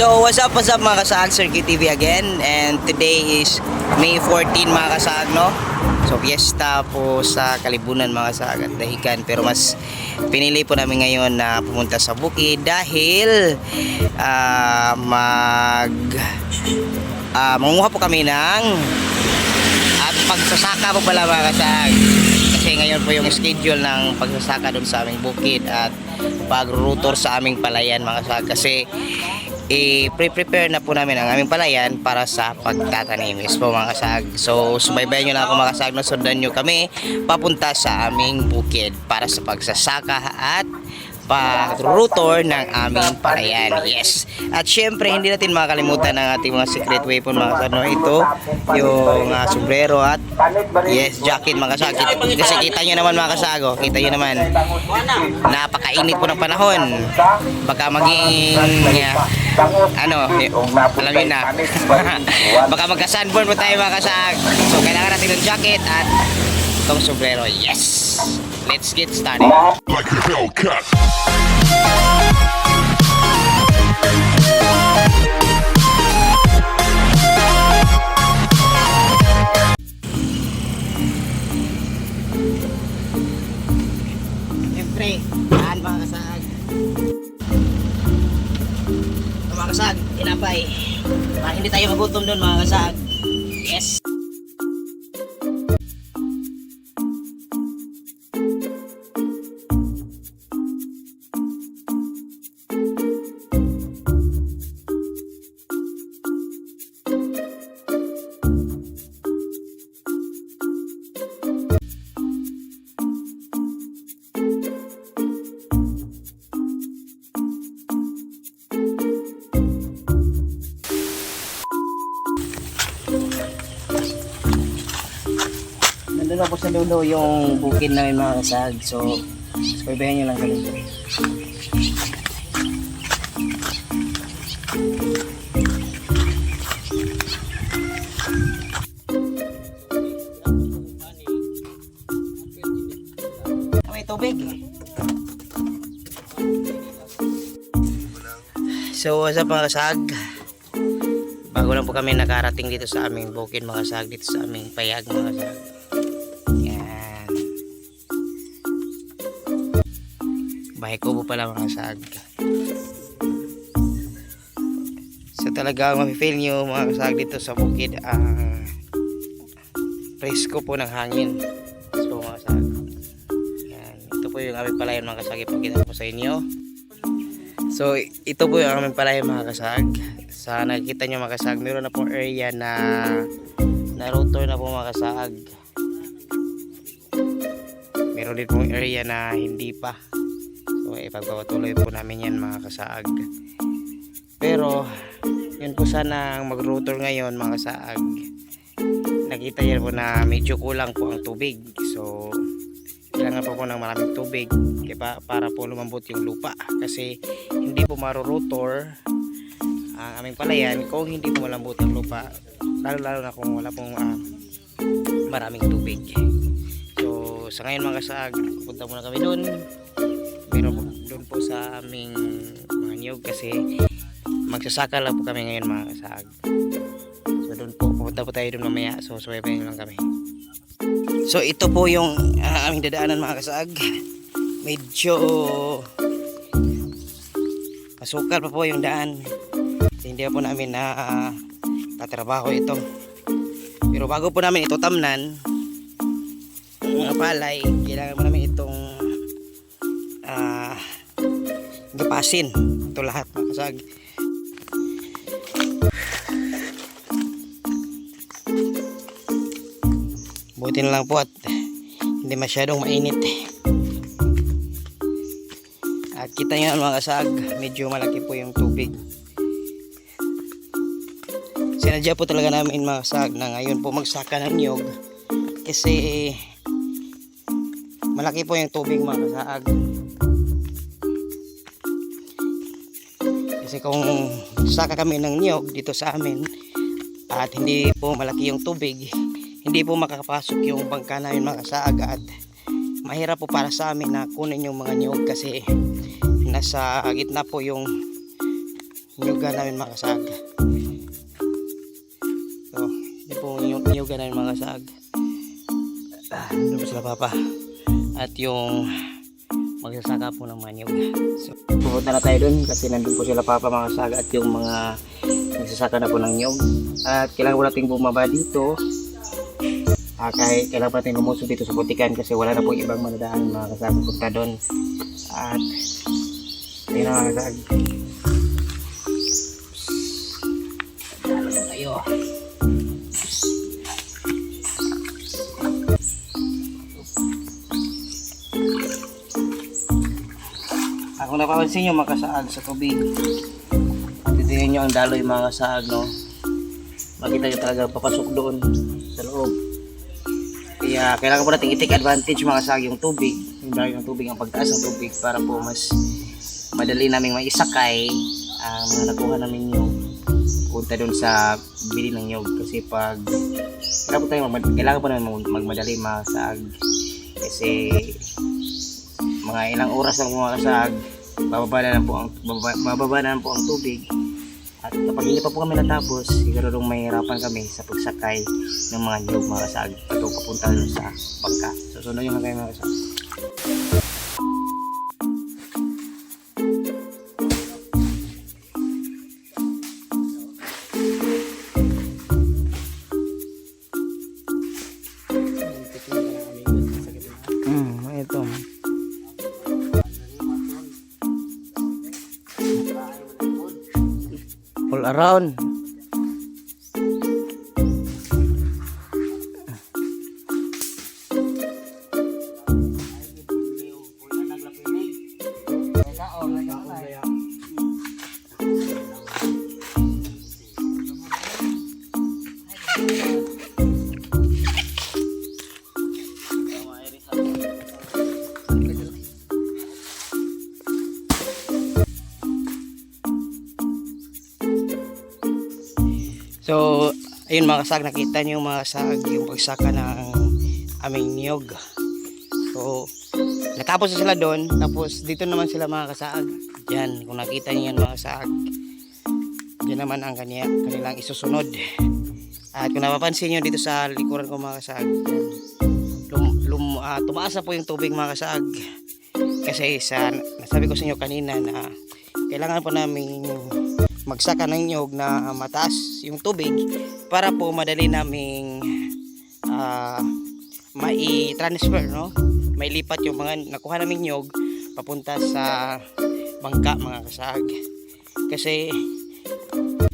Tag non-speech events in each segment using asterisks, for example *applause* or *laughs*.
So, what's up, what's up mga kasag, Sir TV again. And today is May 14 mga kasag, no? So, fiesta po sa Kalibunan mga kasag at dahikan. Pero mas pinili po namin ngayon na pumunta sa bukid dahil ah, mag... ah, mangunguha po kami ng at pagsasaka po pala mga kasag. Kasi ngayon po yung schedule ng pagsasaka doon sa aming bukid at pag-rotor sa aming palayan mga kasag. Kasi i-prepare na po namin ang aming palayan para sa pagtatanim. Po mga kasag. So subaybayan nyo na ako mga kasag na sundan nyo kami papunta sa aming bukid para sa pagsasaka at pag-rotor ng aming palayan. Yes. At syempre, hindi natin makakalimutan ang ating mga secret weapon mga kasag. No? Ito, yung uh, sombrero at yes, jacket mga. Kita- Kasi kita nyo naman mga kasag. Oh. Kita nyo naman. Napakainit po ng panahon. Baka maging uh, ano, eh, alam yun na. *laughs* Baka magka-sunburn po tayo mga kasag. So, kailangan natin ng jacket at itong sombrero. Yes! Let's get started. like a Hellcat. Nandun na po sa dulo yung bukid namin mga kasag. So, sabihin nyo lang ganito. May. So, what's up mga kasag? Bago lang po kami nakarating dito sa aming bukid mga kasag, dito sa aming payag mga kasag. Bahay kubo pala mga kasag. So talaga mafe-feel nyo mga kasag dito sa bukid ang presko po ng hangin. So mga kasag. Yan. Ito po yung aming palayan mga kasag. Ipagkita ko sa inyo. So, ito po yung aming palayan mga kasag. Sa nakikita nyo mga kasag, meron na pong area na na rotor na po mga kasag. Meron din pong area na hindi pa. Ipagpapatuloy po namin yan mga kasag. Pero, yun po sana ang mag-rotor ngayon mga kasag. Nakita niyo po na medyo kulang po ang tubig. So, kailangan pa po ng maraming tubig pa, para po lumambot yung lupa kasi hindi po marurotor ang aming palayan kung hindi po malambot ang lupa lalo lalo na kung wala pong ah, maraming tubig so sa ngayon mga kasag punta muna kami doon po sa aming mga niyog kasi magsasaka lang po kami ngayon mga kasag so doon po pupunta po tayo doon mamaya so suwebe lang kami So ito po yung ah, aming dadaanan mga kasag. *laughs* Medyo masukal pa po yung daan. Kasi hindi po namin na uh, tatrabaho ito. Pero bago po namin ito tamnan, mga palay, kailangan po gapasin. Ito lahat mga kasag. Buti na lang po at hindi masyadong mainit. At kita nyo mga kasag, medyo malaki po yung tubig. Sinadya po talaga namin mga kasag na ngayon po magsaka ng niyog kasi malaki po yung tubig mga kasag. Kasi kung saka kami ng niyog dito sa amin at hindi po malaki yung tubig, hindi po makakapasok yung bangka namin mga kasaag at mahirap po para sa amin na kunin yung mga niyog kasi nasa gitna po yung niyugan namin mga kasag. So, yun po yung niyugan namin mga kasag. Ah, doon po sila papa. At yung magsasaka po ng mga niyog. So, pupunta na tayo doon kasi nandun po sila papa mga kasag at yung mga nagsasaka na po ng niyog. At kailangan po natin bumaba dito. Ah, kahit kailangan po natin lumusog dito sa putikan kasi wala na po ibang manadaan mga kasag punta doon. At ayun na mga kasag. Ako napapansin nyo makasaag sa tubig. Titingnan nyo ang daloy mga kasaag, no? Makita nyo talaga papasok doon sa loob. Kaya kailangan po natin i-take advantage mga kasaag yung tubig. Yung daloy ng tubig, ang pagtaas ng tubig para po mas madali naming maisakay ang mga nakuha namin yung punta doon sa bili ng nyog. Kasi pag kailangan po tayo magmad- kailangan po namin mag- magmadali mga kasaag. Kasi mga ilang oras lang mga kasag bababa na lang po ang bababa, bababa na lang po ang tubig. At kapag hindi pa po kami natapos siguradong mahirapan kami sa pagsakay ng mga niyog mga kasag pato papunta sa bangka susunod yung kayo mga kasag around. Ayun mga kasag, nakita yung mga kasag, yung pagsaka ng aming niyog. So, natapos na sila doon, tapos dito naman sila mga kasag. Diyan, kung nakita niyo yan mga kasag, diyan naman ang kanya, kanilang isusunod. At kung napapansin niyo dito sa likuran ko mga kasag, yan, lum, lum, ah, tumaas na po yung tubig mga kasag. Kasi sa, nasabi ko sa inyo kanina na kailangan po namin magsaka ng nyog na mataas yung tubig para po madali naming ah, mai-transfer no? Mailipat yung mga nakuha naming nyog papunta sa bangka mga kasag. Kasi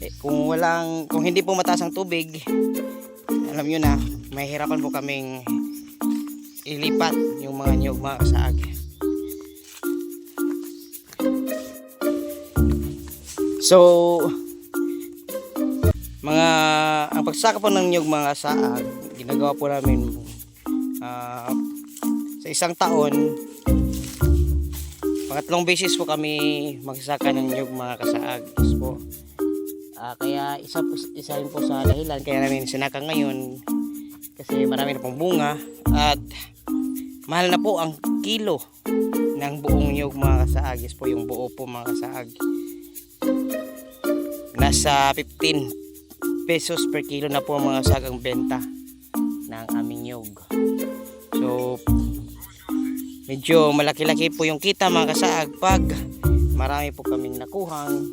eh, kung walang kung hindi po mataas ang tubig alam nyo na mahirapan po kaming ilipat yung mga nyog mga kasag. So, mga ang pagsaka po ng niyog mga saag, ginagawa po namin ah, sa isang taon pangatlong beses po kami magsaka ng niyog mga kasaag. Po. Ah, kaya isa, isa rin po sa dahilan kaya namin sinaka ngayon kasi marami na pong bunga at mahal na po ang kilo ng buong niyog mga kasaag. Po yung buo po mga kasaag. Nasa 15 pesos per kilo na po ang mga sagang benta ng aming nyog. So, medyo malaki-laki po yung kita mga kasaag pag marami po kaming nakuhang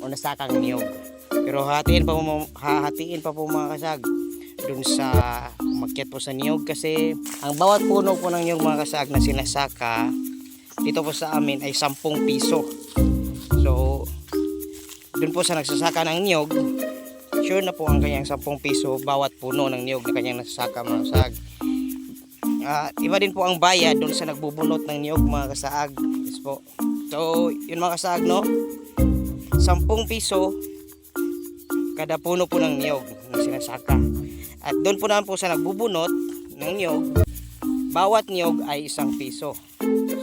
o nasakang niyog. Pero hatiin pa po, hahatiin pa po mga kasag dun sa umakyat po sa niyog kasi ang bawat puno po ng niyog mga kasag na sinasaka dito po sa amin ay 10 piso. So, dun po sa nagsasaka ng niyog, sure na po ang kanyang 10 piso bawat puno ng niyog na kanyang nasasaka mga kasag. Ah, iba din po ang bayad doon sa nagbubunot ng niyog mga kasaag. Yes po. So, yun mga kasaag no. 10 piso kada puno po ng niyog na sinasaka. At doon po naman po sa nagbubunot ng niyog, bawat niyog ay isang piso.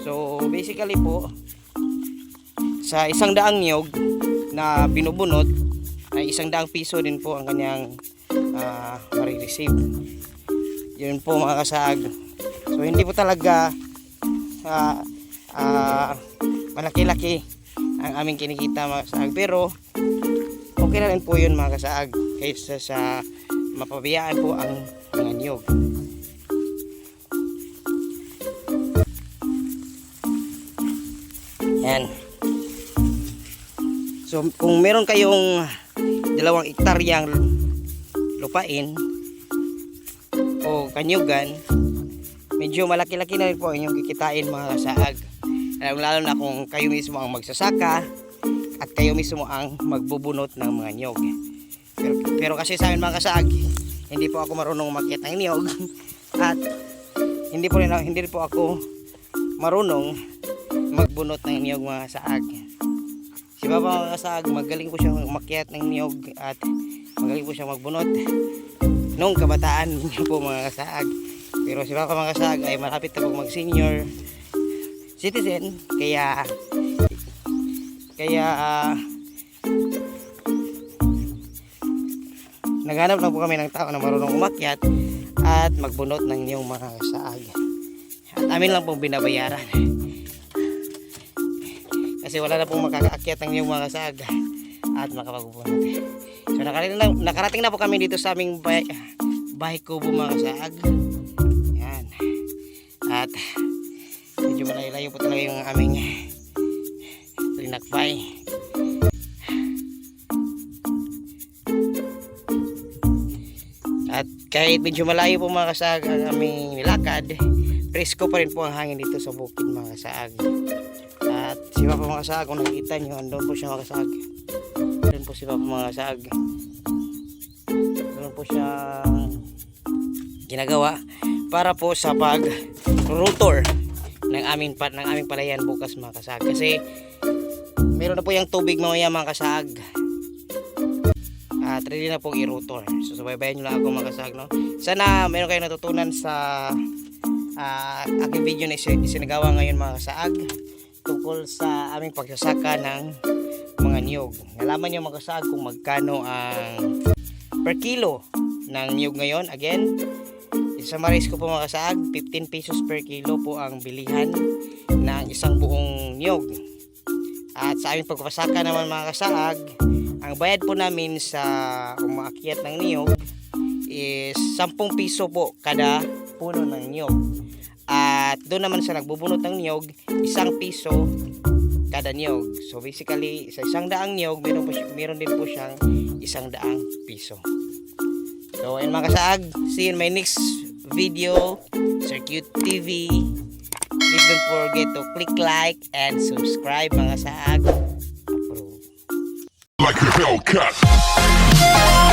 So, basically po, sa isang daang niyog, na binubunot ay isang daang piso din po ang kanyang uh, marireceive yun po mga kasaag so hindi po talaga uh, uh, malaki-laki ang aming kinikita mga kasaag pero okay na rin po yun mga kasaag kaysa sa mapabiyaan po ang mga niyog. Yan. So kung meron kayong dalawang ektaryang lupain o kanyugan, medyo malaki-laki na rin po inyong kikitain mga kasaag. Lalo, lalo na kung kayo mismo ang magsasaka at kayo mismo ang magbubunot ng mga niyog. Pero, pero kasi sa amin mga kasaag, hindi po ako marunong makyat ng niyog *laughs* at hindi po rin hindi po ako marunong magbunot ng niyog mga kasaag. Si Papa mga kasaag, magaling po siya makyat ng niyog at magaling po siya magbunot noong kabataan *laughs* niya po mga kasaag. Pero si Papa mga kasaag ay malapit na po mag senior citizen kaya kaya ah, naghanap lang po kami ng tao na marunong umakyat at magbunot ng inyong mga kasaag. At amin lang pong binabayaran. Kasi wala na pong makakaakyat ng inyong mga kasaag at makapagbunot. So nakarating na, nakarating na po kami dito sa aming bahay, bahay kubo mga kasaag. Yan. At medyo malayo-layo po talaga yung aming linakbay. At kahit medyo malayo po mga kasaag ang aming nilakad, presko pa rin po ang hangin dito sa bukid mga kasaag. Si Papa mga kasaag, kung nakikita nyo, andun po siya mga kasaag. Andun po si Papa mga. Andun po siya ginagawa para po sa pag rotor ng aming pa, ng aming palayan bukas mga kasaag. Kasi meron na po yung tubig mamaya mga kasaag at ready na pong i-rotor. So subaybayan nyo lang ako mga kasag, no? Sana meron kayo natutunan sa ah, aking video na isin- isinagawa ngayon mga kasaag tungkol sa aming pagsasaka ng mga niyog. Nalaman nyo mga kasaag kung magkano ang per kilo ng niyog ngayon. Again, isamaris ko po mga kasaag, 15 pesos per kilo po ang bilihan ng isang buong niyog. At sa aming pagpapasaka naman mga kasaag, ang bayad po namin sa umaakyat ng niyog is 10 piso po kada puno ng niyog. At doon naman sa nagbubunot ng niyog, isang piso kada niyog. So basically, sa isang daang niyog, meron, po, meron din po siyang isang daang piso. So ayun mga kasaag, see you in my next video, Circuit TV. Please don't forget to click like and subscribe mga saag. Approve. like a Hellcat.